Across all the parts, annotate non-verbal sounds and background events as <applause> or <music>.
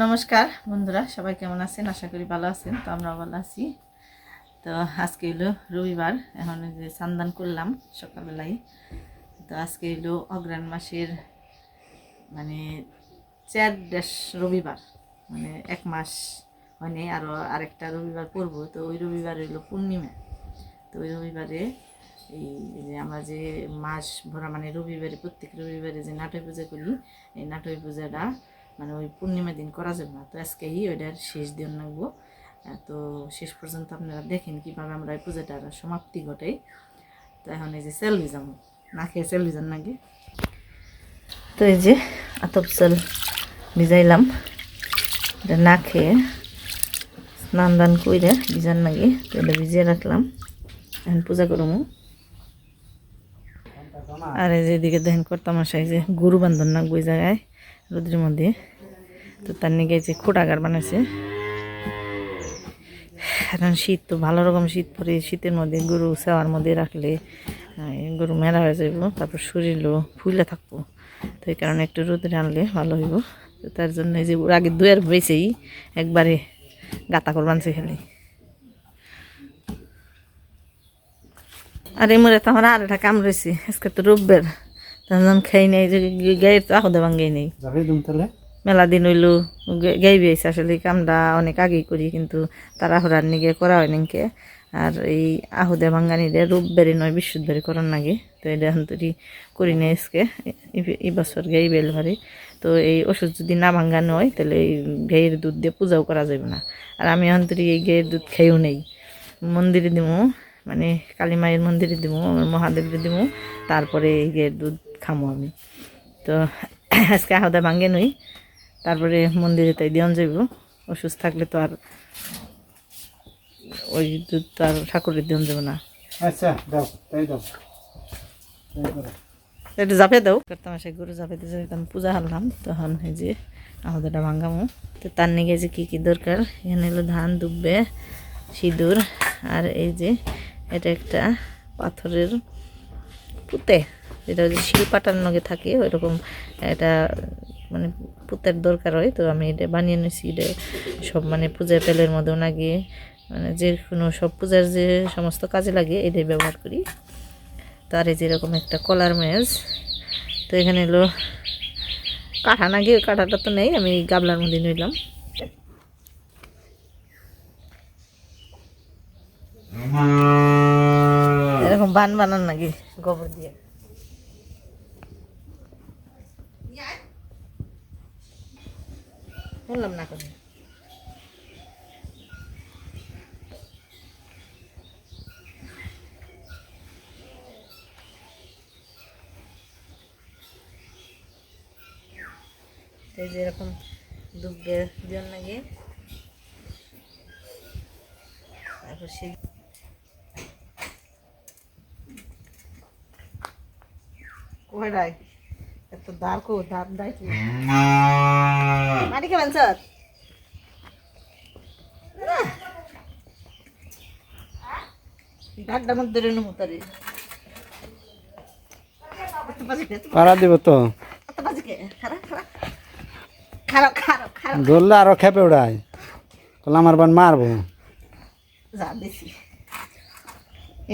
নমস্কার বন্ধুরা, সবাই কেমন আছেন? আশা করি ভালো আছেন, তো আমরা ভালো আছি। তো আজকে হলো রবিবার, এখন যে সান্দান করলাম সকালবেলায়। তো আজকে হলো অগ্রাণ মাসের মানে চার ডেস রবিবার মানে এক মাস হয়নি আরও আরেকটা রবিবার পড়ব। তো ওই রবিবার হইল পূর্ণিমা। তো ওই রবিবারে এই যে আমরা যে মাস ভরা মানে রবিবারে, প্রত্যেক রবিবারে যে নাটক পূজা করি, এই নাটক পূজাটা মানে ওই পূর্ণিমা দিন করা যাবে না। তো আজকেই ওইটার শেষ দিন লাগবো তো শেষ পর্যন্ত আপনারা দেখেন কীভাবে আমরা এই পূজাটার সমাপ্তি ঘটাই। তো এখন এই যে সেলফি যাব না খেয়ে সেলফি যান নাকি? তো এই যে আতপ চাল ভিজাইলাম। এটা না খেয়ে স্নান দান করে ভিজান নাকি, তো এটা ভিজিয়ে রাখলাম। এখন পূজা করব। আর এই যে এদিকে দেখেন করতাম আসাই যে গরু বান্ধন না ওই জায়গায় রোদ্রের মধ্যে। তো তার নিয়ে যে খোটাগার বানাইছে। এখন শীত তো ভালো রকম শীত পরে শীতের মধ্যে গরু সেওয়ার মধ্যে রাখলে গরু মেলা হয়ে যাইব, তারপর শরীরও ফুলে থাকব। তো এই কারণে একটু রোদে আনলে ভালো হইব। তো তার জন্য এই যে আগে দুয়ের বেছেই একবারে গাতা করবানছে খালি। আর এই মরে তো আমার আর একটা কাম রয়েছে আজকে তো রোববার। তখন খাই নাই যে গায়ের তো আহদে ভাঙ্গাই নেই। মেলা দিন হইল গাইবে আইসে আসলে কামটা অনেক আগেই করি কিন্তু তারা হরার নিগে করা হয় নাকি আর এই আহুদে ভাঙ্গানিরে রোববারে নয় বৃহস্পতিবারে করার নাগে। তো এটা এখন তৈরি করি না আজকে এই- এই বছর গাই বেল ভারে। তো এই ওষুধ যদি না ভাঙ্গানো হয় তাহলে এই গাইয়ের দুধ দিয়ে পূজাও করা যাবে না। আর আমি এখন তৈরি এই গাইয়ের দুধ খেয়েও নেই। মন্দিরে দিমু। মানে কালী মায়ের মন্দিরে দিমু আমার মহাদেবরে দিমু তারপরে এই গাইয়ের দুধ খামো আমি। তো <coughs> আজকে আহুদা ভাঙ্গে নই তারপরে মন্দিরে তাই দিয়ন যাইব অসুস্থ থাকলে তো আর ওই দুধ তো আর ঠাকুরের দিয়ন যাবে না। আচ্ছা দাও তাই দাও। একটু জাপে দাও। করতাম সে গরু জাপে দিয়ে যেতাম পূজা হারলাম তখন এই যে আহুদাটা ভাঙ্গামো। তো তার নিগে যে কী কী দরকার এখানে হলো ধান দুব্বে সিঁদুর আর এই যে এটা একটা পাথরের পুঁতে, যেটা হচ্ছে শিল পাটার নগে থাকে, ওইরকম এটা মানে পুঁতের দরকার হয়। তো আমি এটা বানিয়ে নিয়েছি এটা সব মানে পূজার পেলের মধ্যেও লাগিয়ে মানে যে কোনো সব পূজার যে সমস্ত কাজে লাগে, এটাই ব্যবহার করি। তার যেরকম একটা কলার মেজ। তো এখানে এলো কাঠা না গিয়ে কাঠাটা তো নেই, আমি গাবলার মধ্যে নিলাম। এরকম বান বানান নাকি? গোবর দিয়ে। বললাম না কেন? এই যে এরকম দুব্বে দিন লাগে তারপর সে এত দাঁড় কো দাই মাটি স্যার। মধ্যে মতারি দিব তো। খারাপ ধরলে আরও খেপে উড়ায়। তাহলে আমার বান মারবো। যা দেখি।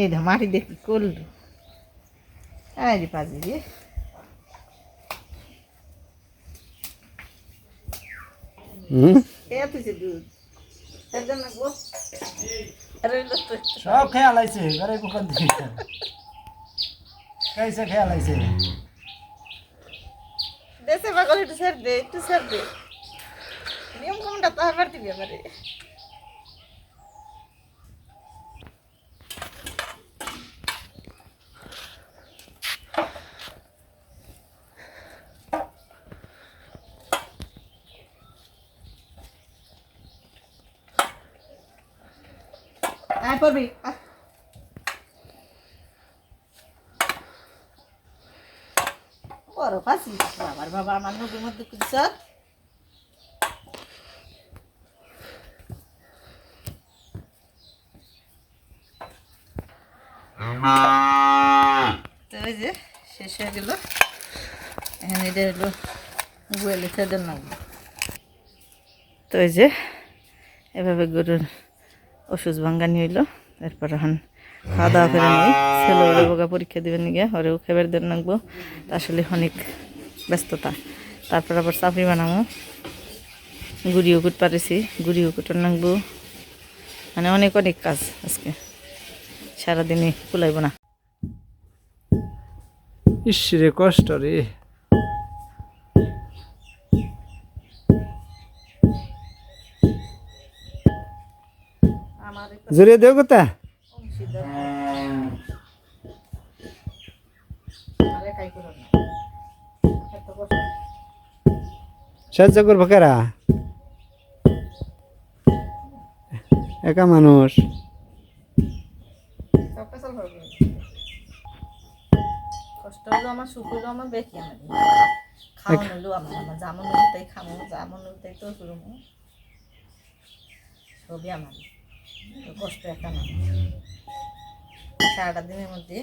এই মাটি দেখি করল। আরে পাজি রে হুম? এত যে দুধ। তার জন্য গো। আরে লো তো সব খেয়াল আইছে ঘরে কোকান থেকে কাইসে খেয়াল আইছে দেশে পাগল একটু স্যার দে একটু স্যার দে। নিয়ম কামটা তো আবার দিবি আমারে। আয় পড়বি। আয়। বড় পাচ্ছি বাবার বাবা আমার নদীর মধ্যে ওই যে, শেষ হয়ে গেল। এখন এটা হলো গোয়ালে ফেদের লাগবে। তো এই যে, এভাবে গরুর ওষুধ ভাঙ্গানি হইল। তারপর এখন খাওয়া দাওয়া করে নিই। ছেলে ওরে বোকা পরীক্ষা দেবেন নিয়ে ওরেও খেবার দেন লাগবো আসলে অনেক ব্যস্ততা। তারপর আবার চাপড়ি বানাবো। গুড়িও কুট পারেছি। গুড়িও কুটন লাগবো মানে অনেক অনেক কাজ আজকে। সারাদিনই কুলাইব না। ইস রে কষ্ট রে। জোরে দেও কোথা। সাহায্য করব কারা? একা মানুষ। কষ্ট হলো আমার সুখ হলো আমার বেশি আমার। খাওয়ানো হলো আমার আমার যেমন তাই খামো যেমন তাই তো করব সবই আমার। কষ্ট একা না। সারাটা দিনের মধ্যে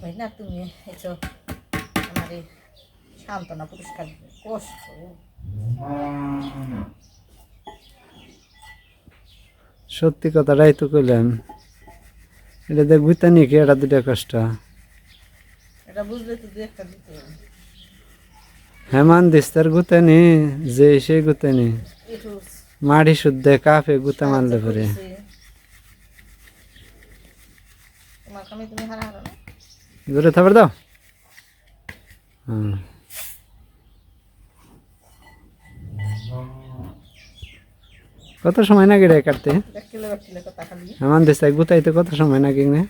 হয় না? তুমি এসো। আমার এই সান্ত্বনা পুরস্কার। কষ্ট। সত্যি কথাটাই তো কইলাম এটা দেখ বুঝতে নি কি? এটা দুটা কষ্ট। এটা বুঝলে তো দু একটা দিতে হবে। হেমান দিস্তার গুতে নি যে সে গুতে নি। একটু মাড়ি শুদ্ধে কাফে গুতা মারলে পরে। না? জোরে দাও। কত সময় লাগে রে কাটতে? হেমান দিস্তা গুতাইতে কত সময় লাগে না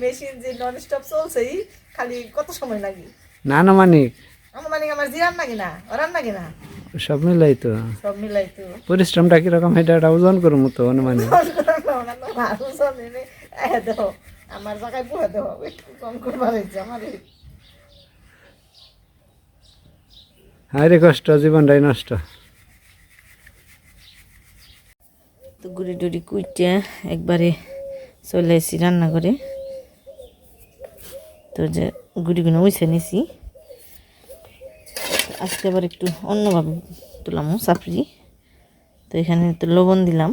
মেশিন যে নন স্টপ চলছেই খালি কত সময় লাগে? নানুমানিক আমার মানে আমার জিরান নাকি না? ওরান নাকি না? সব মিলাই তো। সব মিলাই তো। পরিশ্রমটা কীরকম এটা একটা ওজন করব তো অনুমানিক দেখো আমার জায়গায় পুরো দেখো একটু কম করবার হয়েছে আমার এই। রে কষ্ট জীবনটাই নষ্ট। তো গুড়ি টুড়ি কুইটে একবারে চলে এসেছি রান্না করে তো যে গুড়িগুলো উইছে নিছি। আজকে আবার একটু অন্যভাবে তুলাম, চাপড়ি। তো এখানে তো লবণ দিলাম।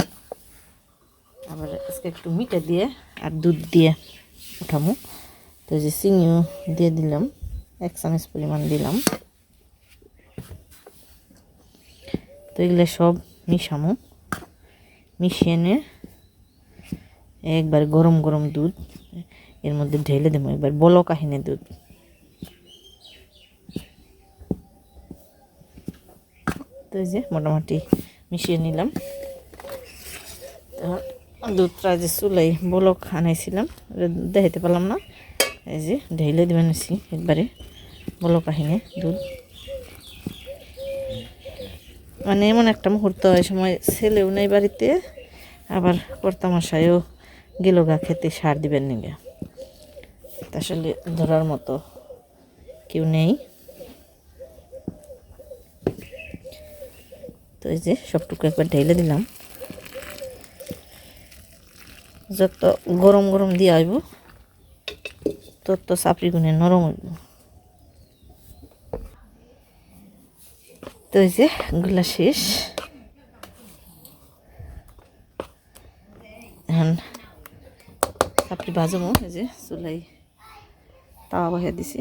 আবার আজকে একটু মিঠা দিয়ে আর দুধ দিয়ে উঠামো তো যে চিনিও দিয়ে দিলাম, এক চামচ পরিমাণ দিলাম। তো এগুলো সব মিশামো মিশিয়ে নিয়ে একবার গরম গরম দুধ, এর মধ্যে ঢেলে দেবো, একবার বলো কাহিনী দুধ। তো এই যে মোটামুটি মিশিয়ে নিলাম। দুধটা যে চুলাই বলক আনাইছিলাম দেখাইতে পারলাম না। এই যে ঢেলে দেবেন নিছি একবারে বলক কাহিনী দুধ। মানে এমন একটা মুহূর্ত হয়, সময় ছেলেও নেই বাড়িতে, আবার কর্তামশাইও গেল গা খেতে সার দিবেন নিগে আসলে ধরার মতো কেউ নেই। তো এই যে সবটুকু একবার ঢেলে দিলাম। যত গরম গরম দিয়ে আইব তত চাপড়ি গুনে নরম হইব। তো এই যে গুলা শেষ। এখন চাপড়ি ভাজমো এই যে চুলাই তাওয়া বসে দিছি।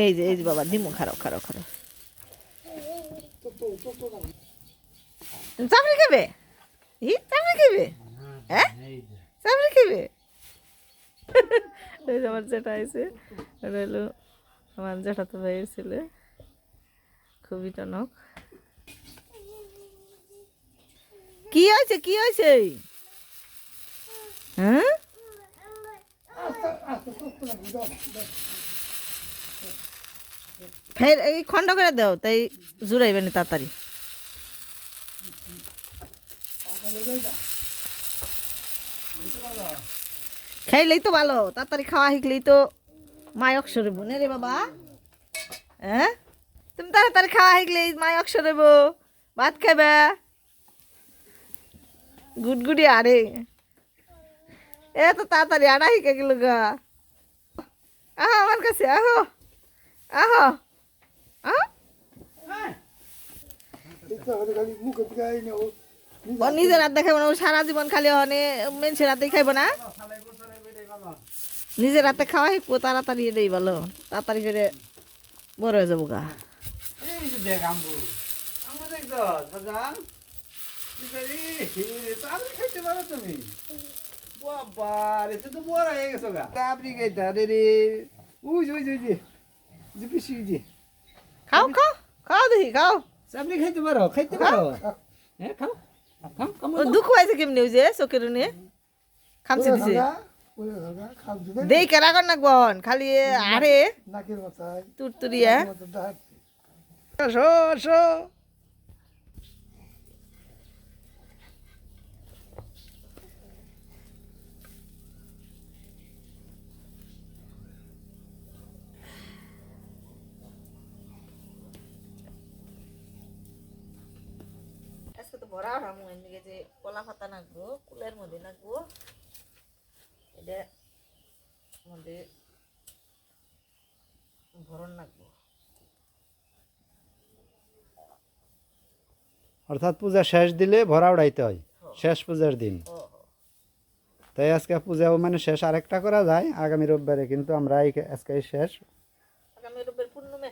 এই যে এই যে বাবা দিমু খারাপ খারাপ খারাপ চাপড়ি খাবে ই চাপড়ি খাবে হ্যাঁ চাপড়ি খাবে ওই যে আমার যেটা আছে হলো আমার যেটা তো ভাইয়ের ছেলে খুবই টনক কি হয়েছে? কি হয়েছে? হ্যাঁ? ফের এই খণ্ড করে দাও, তাই জুড়াইবে না তাড়াতাড়ি। খাইলেই তো ভালো, তাড়াতাড়ি খাওয়া শিখলেই তো মায় অক্ষরে বোনে রে বাবা। হ্যাঁ? তুমি তাড়াতাড়ি খাওয়া শিখলেই মায় অক্ষরে বো ভাত খাবে গুটগুটি আরে। এ তো তাড়াতাড়ি আড়া শিখে গেল গা। আহো, আমার কাছে আহো। আহো। নিজের হাত দেখাবো না সারা জীবন খালি হনে মেনসের হাতে খাইব না? নিজের হাতে খাওয়া শিখব, তাড়াতাড়ি এটাই ভালো তাড়াতাড়ি করে বড় হয়ে যাব গা। বাবা রে তো বড় হয়ে গেছো গা। আপনি রে। জি খাও খাও খাও দেখি খাও। আপনি খাইতে পারো খাইতে পারো। হ্যাঁ খাও দুঃখ হয়েছে কেমনি ওই যে চোখের নিয়ে খামছে দিছে। দেই। কেনা কর না গন খালি আরে। তুরতুরিয়া। শো। ভরা রামু এদিকে যে কলা পাতা নাকবো কুলের মধ্যে নাকবো এটা মধ্যে ভরণ নাকবো অর্থাৎ পূজা শেষ দিলে ভরা উড়াইতে হয়। শেষ পূজার দিন। তাই আজকে পূজাও মানে শেষ আরেকটা করা যায় আগামী রোববারে কিন্তু আমরা আজকে শেষ। আগামী রূপের পূর্ণমে।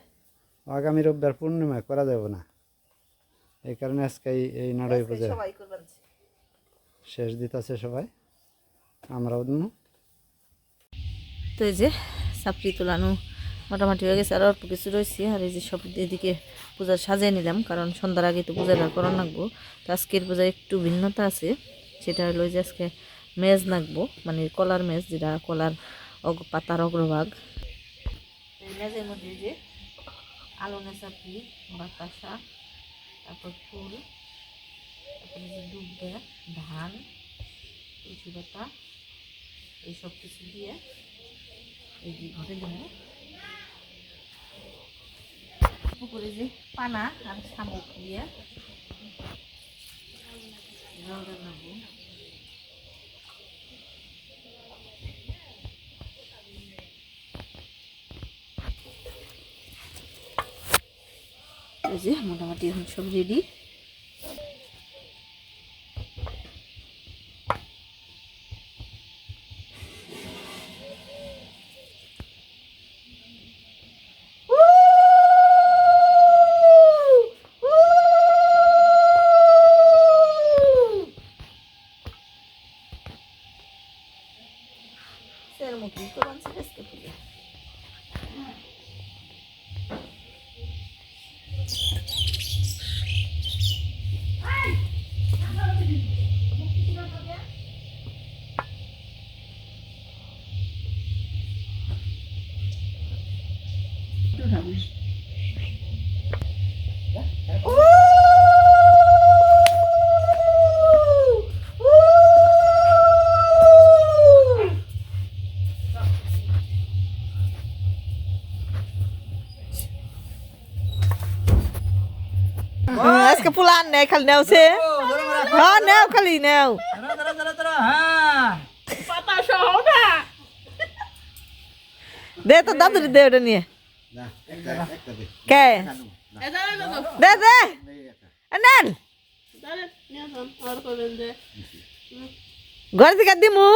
আগামী রোববার পূর্ণিমায় করা যাবে না। এই কারণে আজকে এই- নাড়ই পূজা সবাই করবেন শেষ দিতেছে সবাই। আমরাও দিমু তো এই যে সাপড়ি তোলানো মোটামুটি হয়ে গেছে আর অল্প কিছু রয়েছে। আর এই যে সব এদিকে পূজা সাজিয়ে নিলাম কারণ সন্ধ্যার আগে তো পূজাটা করা নাকবো তো আজকের পূজায় একটু ভিন্নতা আছে। সেটা হলো যে আজকে মেজ নাকবো মানে কলার মেজ যেটা কলার অগ পাতার অগ্রভাগ। এই মেজের মধ্যে যে আলুনে চাপড়ি বাতাসা তারপর ফুল, তারপরে যে ডুববে ধান তুলসী পাতা, এই সব কিছু দিয়ে এই যে ঘরে দেবো। পুকুরে যে পানা আর শামুক দিয়ে জল রান্নাবো যে মোটামুটি এখন সব রেডি পুলান নেই খালি নেওছে হ্যাঁ নেও খালি নেও। দে তো দাদুরি দে ওটা নিয়ে। কে? দে দে। নেন। ঘর থেকে দিমু।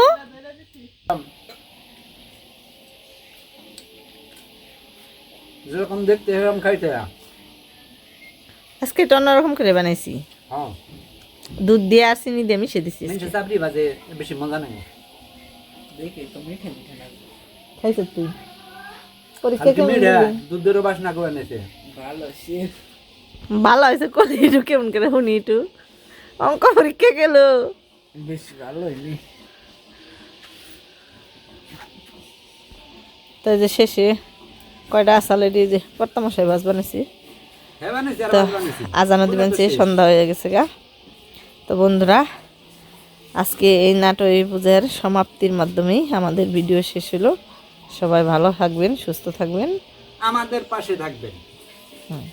যেরকম দেখতে এরকম খাইতে। আজকে এটা অন্যরকম করে বানাইছি। হ্যাঁ। দুধ দিয়ে আর চিনি দিয়ে মিশে দিছি চাপড়ি বাজে বেশি মজা নেই। দেখি তো মিঠে মিঠে খাইছ তুই? পরীক্ষা কেমন দুধেরও বাসনা করে ভালো হয়েছে কলি একটু কেমন করে শুনি একটু। অঙ্ক পরীক্ষা গেল। বেশ ভালো হয়নি তো যে শেষে কয়টা আসালে দিয়ে যে বাস বানাইছি হ্যাঁ বানিয়েছি তো ভাত বানিয়েছি। আজানো দিবেন চেয়ে সন্ধ্যা হয়ে গেছে গা। তো বন্ধুরা আজকে এই নাটই পূজার সমাপ্তির মাধ্যমেই আমাদের ভিডিও শেষ হলো। সবাই ভালো থাকবেন সুস্থ থাকবেন। আমাদের পাশে থাকবেন। হুম।